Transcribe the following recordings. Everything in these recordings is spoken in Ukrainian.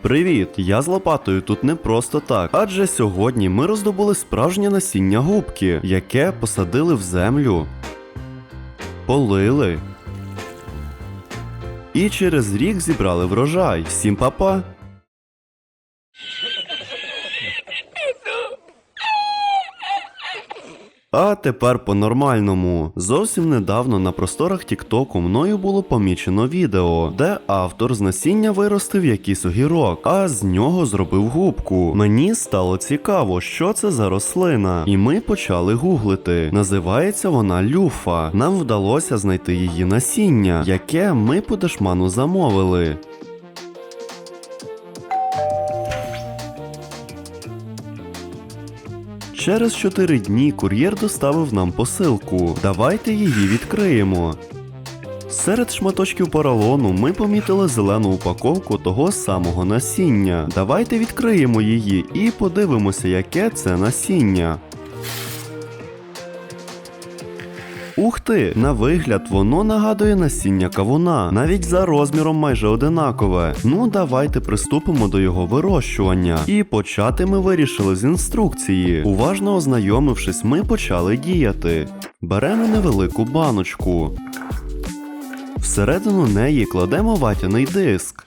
Привіт! Я з лопатою тут не просто так. Адже сьогодні ми роздобули справжнє насіння губки, яке посадили в землю, полили. І через рік зібрали врожай. Всім па-па! А тепер по-нормальному. Зовсім недавно на просторах Тіктоку мною було помічено відео, де автор з насіння виростив якийсь огірок, а з нього зробив губку. Мені стало цікаво, що це за рослина, і ми почали гуглити. Називається вона люфа. Нам вдалося знайти її насіння, яке ми по дешману замовили. Через 4 дні кур'єр доставив нам посилку. Давайте її відкриємо. Серед шматочків поролону ми помітили зелену упаковку того самого насіння. Давайте відкриємо її і подивимося, яке це насіння. Ух ти! На вигляд воно нагадує насіння кавуна, навіть за розміром майже одинакове. Ну давайте приступимо до його вирощування. І почати ми вирішили з інструкції. Уважно ознайомившись, ми почали діяти. Беремо невелику баночку. Всередину неї кладемо ватяний диск.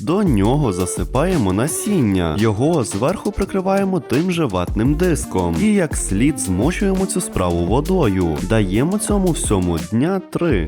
До нього засипаємо насіння. Його зверху прикриваємо тим же ватним диском. І як слід змочуємо цю справу водою. Даємо цьому всьому дня 3.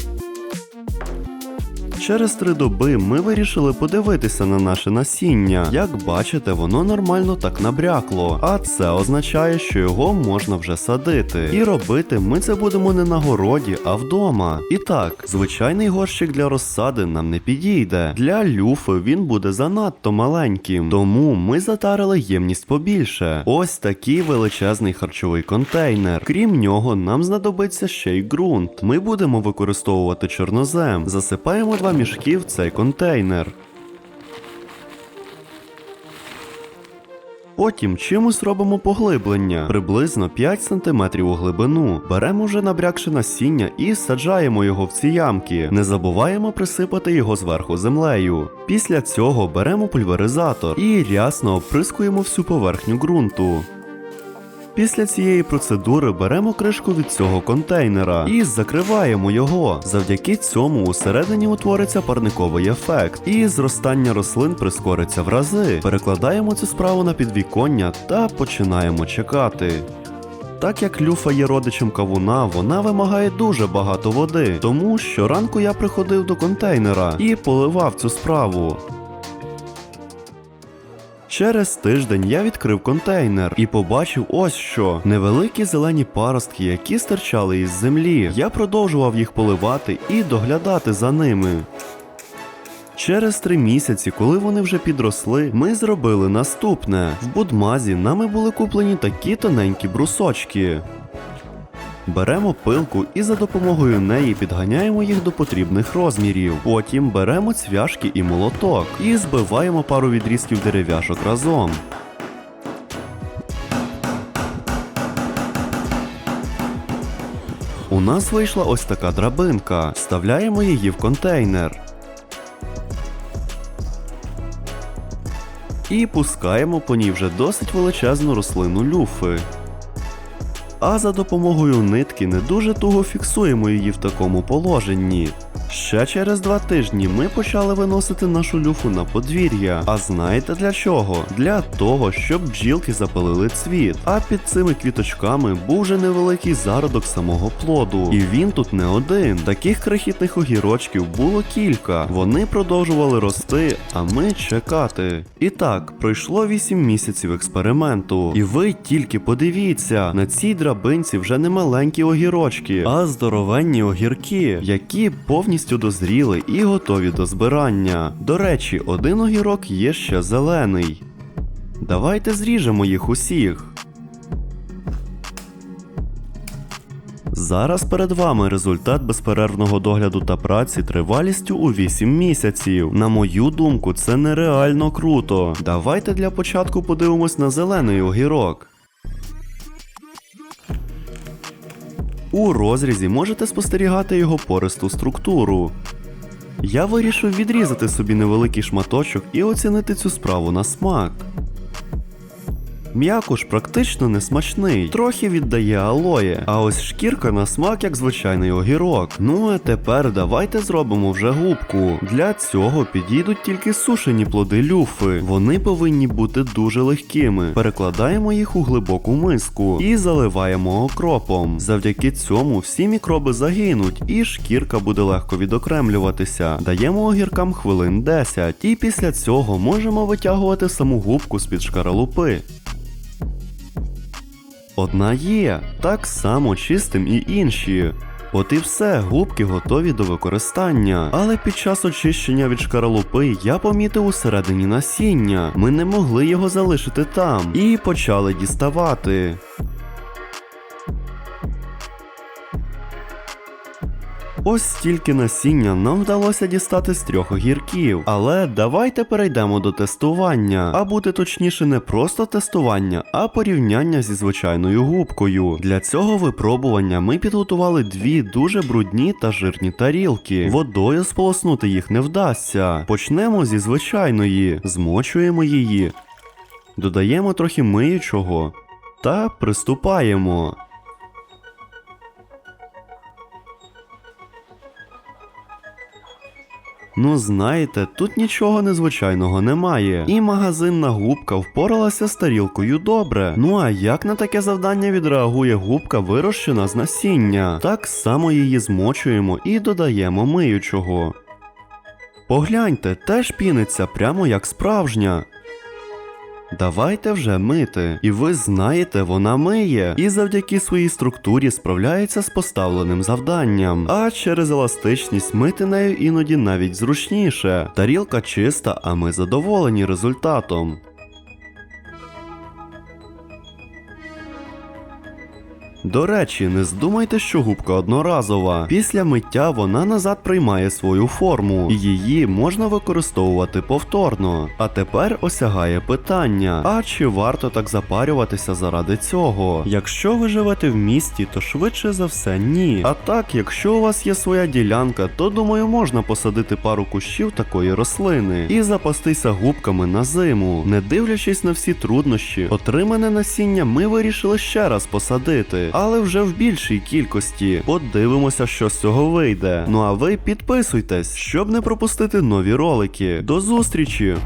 Через три доби ми вирішили подивитися на наше насіння. Як бачите, воно нормально так набрякло, а це означає, що його можна вже садити. І робити ми це будемо не на городі, а вдома. І так, звичайний горщик для розсади нам не підійде. Для люфи він буде занадто маленьким, тому ми затарили ємність побільше. Ось такий величезний харчовий контейнер. Крім нього, нам знадобиться ще й ґрунт. Ми будемо використовувати чорнозем, засипаємо 2 мішків цей контейнер. Потім чимось робимо поглиблення приблизно 5 см у глибину. Беремо вже набрякше насіння і саджаємо його в ці ямки. Не забуваємо присипати його зверху землею. Після цього беремо пульверизатор і рясно оприскуємо всю поверхню ґрунту. Після цієї процедури беремо кришку від цього контейнера і закриваємо його. Завдяки цьому усередині утвориться парниковий ефект, і зростання рослин прискориться в рази. Перекладаємо цю справу на підвіконня та починаємо чекати. Так як люфа є родичем кавуна, вона вимагає дуже багато води, тому щоранку я приходив до контейнера і поливав цю справу. Через тиждень я відкрив контейнер і побачив ось що невеликі зелені паростки, які стирчали із землі. Я продовжував їх поливати і доглядати за ними. Через три місяці, коли вони вже підросли, ми зробили наступне: в будмазі нами були куплені такі тоненькі брусочки. Беремо пилку і за допомогою неї підганяємо їх до потрібних розмірів. Потім беремо цвяшки і молоток і збиваємо пару відрізків дерев'яшок разом. У нас вийшла ось така драбинка. Вставляємо її в контейнер. І пускаємо по ній вже досить величезну рослину люфи. А за допомогою нитки не дуже туго фіксуємо її в такому положенні. Ще через два тижні ми почали виносити нашу люфу на подвір'я. А знаєте для чого? Для того, щоб бджілки запалили цвіт. А під цими квіточками був вже невеликий зародок самого плоду. І він тут не один. Таких крихітних огірочків було кілька. Вони продовжували рости, а ми чекати. І так, пройшло 8 місяців експерименту. І ви тільки подивіться, на цій драбинці вже не маленькі огірочки, а здоровенні огірки, які повністю дозріли і готові до збирання. До речі, один огірок є ще зелений. Давайте зріжемо їх усіх. Зараз перед вами результат безперервного догляду та праці тривалістю у 8 місяців. На мою думку, це нереально круто. Давайте для початку подивимось на зелений огірок. У розрізі можете спостерігати його пористу структуру. Я вирішив відрізати собі невеликий шматочок і оцінити цю справу на смак. М'якуш практично не смачний, трохи віддає алоє, а ось шкірка на смак як звичайний огірок. Ну а тепер давайте зробимо вже губку. Для цього підійдуть тільки сушені плоди люфи. Вони повинні бути дуже легкими. Перекладаємо їх у глибоку миску і заливаємо окропом. Завдяки цьому всі мікроби загинуть, і шкірка буде легко відокремлюватися. Даємо огіркам хвилин 10, і після цього можемо витягувати саму губку з-під шкаралупи. Одна є, так само чистим і інші. От і все, губки готові до використання. Але під час очищення від шкаралупи я помітив усередині насіння. Ми не могли його залишити там і почали діставати. Ось стільки насіння нам вдалося дістати з трьох огірків. Але давайте перейдемо до тестування. А бути точніше, не просто тестування, а порівняння зі звичайною губкою. Для цього випробування ми підготували дві дуже брудні та жирні тарілки. Водою сполоснути їх не вдасться. Почнемо зі звичайної, змочуємо її, додаємо трохи миючого та приступаємо. Ну знаєте, тут нічого незвичайного немає. І магазинна губка впоралася з тарілкою добре. Ну а як на таке завдання відреагує губка вирощена з насіння? Так само її змочуємо і додаємо миючого. Погляньте, теж піниться прямо як справжня. Давайте вже мити. І ви знаєте, вона миє. І завдяки своїй структурі справляється з поставленим завданням. А через еластичність мити нею іноді навіть зручніше. Тарілка чиста, а ми задоволені результатом. До речі, не здумайте, що губка одноразова. Після миття вона назад приймає свою форму, і її можна використовувати повторно. А тепер осягає питання: а чи варто так запарюватися заради цього? Якщо ви живете в місті, то швидше за все ні. А так, якщо у вас є своя ділянка, то думаю, можна посадити пару кущів такої рослини і запастися губками на зиму. Не дивлячись на всі труднощі, отримане насіння ми вирішили ще раз посадити але вже в більшій кількості. Подивимося, що з цього вийде. Ну а ви підписуйтесь, щоб не пропустити нові ролики. До зустрічі!